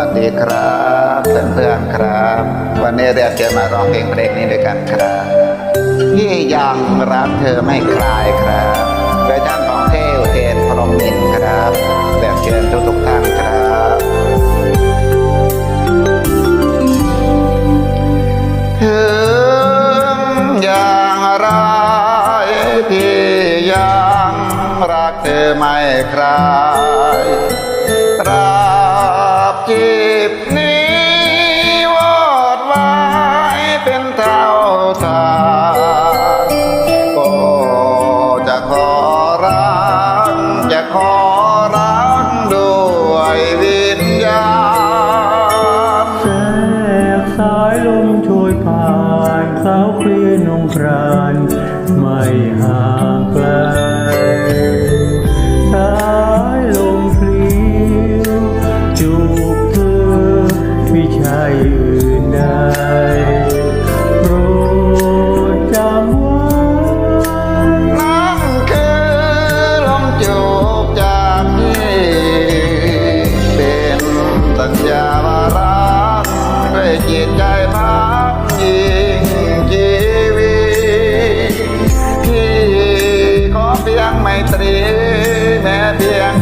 วัสดีครับเพื่อนๆครับ วันนี้เราจะมาร้องเพลงเพลงนี้ด้วยกันครับพี่ยังรักเธอไม่คลายครับโดยท่านของเทวเทนพรหมินครับแบบเชิญทุกๆท่านครับถึงอย่างไรพี่ยังรักเธอไม่คลายตรา ช่วยผ่านสาวเคลียนงคราน ไม่ห่างไกล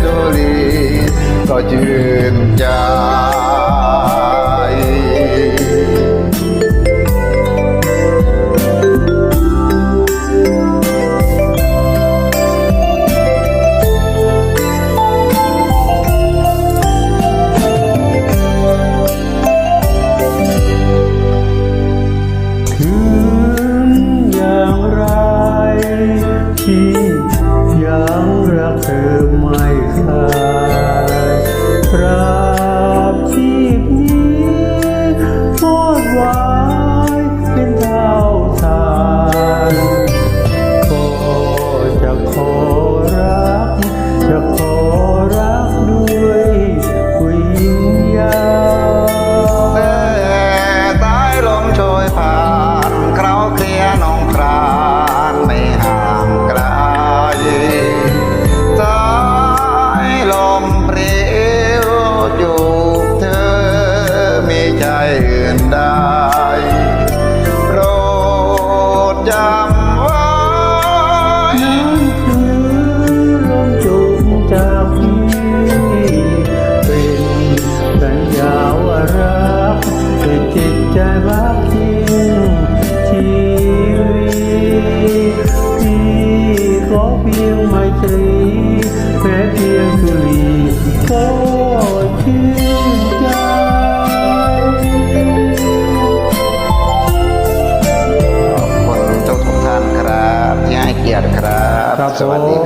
เพียงดูลีก็ชื่นใจถึ ไม่ขาดพระ พียงไมตรีแม้เพียงสุรีก็ชื่นใจขอบคุณทุกทุกๆท่านครับที่ให้เกียรติครับครับสวัสดีผมครับ